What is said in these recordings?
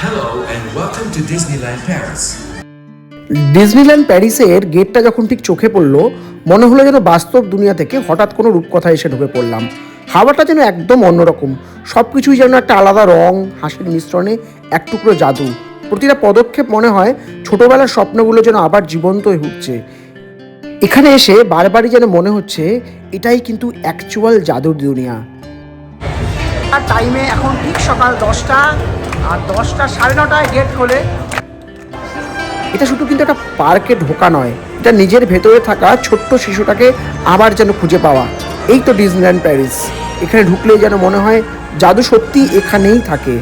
Hello and welcome to Disneyland Paris. Disneyland প্যারিসের গেটটা যখন ঠিক চোখে পড়ল মনে হলো যেন বাস্তব দুনিয়া থেকে হঠাৎ কোনো রূপকথা এসে ঢুকে পড়লাম। হাওয়াটা যেন একদম অন্যরকম। সব কিছুই যেন একটা আলাদা রং হাসির মিশ্রণে এক টুকরো জাদু। প্রতিটা পদক্ষেপ মনে হয় ছোটবেলার স্বপ্নগুলো যেন আবার জীবন্ত হয়ে উঠছে। এখানে এসে বারবারই যেন মনে হচ্ছে এটাই কিন্তু অ্যাকচুয়াল জাদুর দুনিয়া। আর টাইমে এখন ঠিক সকাল দশটা। আর দশটা সাড়ে নটায় গেট খোলে। এটা শুধু কিন্তু একটা পার্কে ঢোকা নয়, এটা নিজের ভেতরে থাকা ছোট্ট শিশুটাকে আবার যেন খুঁজে পাওয়া। এই তো ডিজনিল্যান্ড প্যারিস। এখানে ঢুকলেই যেন মনে হয় জাদু সত্যি এখানেই থাকে।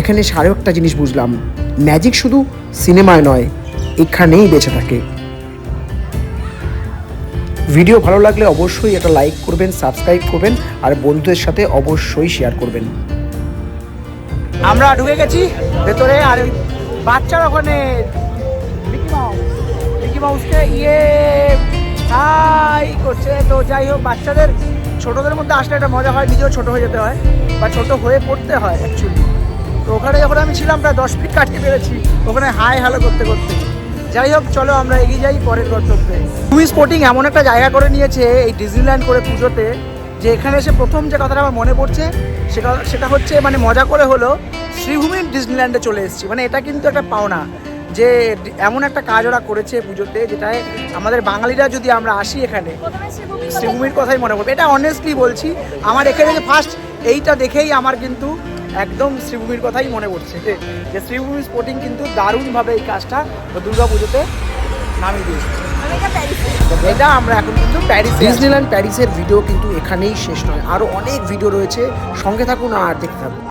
এখানে সাড়ে একটা জিনিস বুঝলাম, ম্যাজিক শুধু সিনেমায় নয়, এখানেই বেঁচে থাকে। ভিডিও ভালো লাগলে অবশ্যই একটা লাইক করবেন, সাবস্ক্রাইব করবেন, আর বন্ধুদের সাথে অবশ্যই শেয়ার করবেন। আমরা ঢুকে গেছি, ভেতরে, আর বাচ্চার ওখানে মিকি মাউস মিকি মাউসকে ইয়ে হাই করছে। তো যাই হোক, বাচ্চাদের, ছোটদের মধ্যে আসলে একটা মজা হয়, নিজেও ছোট হয়ে যেতে হয় বা ছোট হয়ে পড়তে হয় অ্যাকচুয়ালি তো ওখানে যখন আমি ছিলাম, প্রায় দশ ফিট কাটিয়ে পেরেছি ওখানে হাই হ্যালো করতে করতে। যাই হোক চলো আমরা এগিয়ে যাই পরের গন্তব্যে। তুমি স্পোর্টিং এমন একটা জায়গা করে নিয়েছে এই ডিজনিল্যান্ড করে পুজোতে যে এখানে এসে প্রথম যে কথাটা আমার মনে পড়ছে সেটা সেটা হচ্ছে মানে মজা করে হলো শ্রীভূমির ডিজনিল্যান্ডে চলে এসেছি। মানে এটা কিন্তু একটা পাওনা যে এমন একটা কাজ ওরা করেছে পুজোতে যেটায় আমাদের বাঙালিরা যদি আমরা আসি এখানে শ্রীভূমির কথাই মনে পড়বে। এটা অনেস্টলি বলছি আমার এখানে ফার্স্ট এইটা দেখেই আমার কিন্তু একদম শ্রীভূমির কথাই মনে পড়ছে। যে শ্রীভূমি স্পোর্টিং কিন্তু দারুণভাবে এই কাজটা দুর্গা পুজোতে নামিয়ে দিয়েছে। আমরা এখন কিন্তু প্যারিস ডিজনিল্যান্ড প্যারিসের ভিডিও কিন্তু এখানেই শেষ নয়। আরও অনেক ভিডিও রয়েছে। সঙ্গে থাকুন আর দেখতে থাকুন।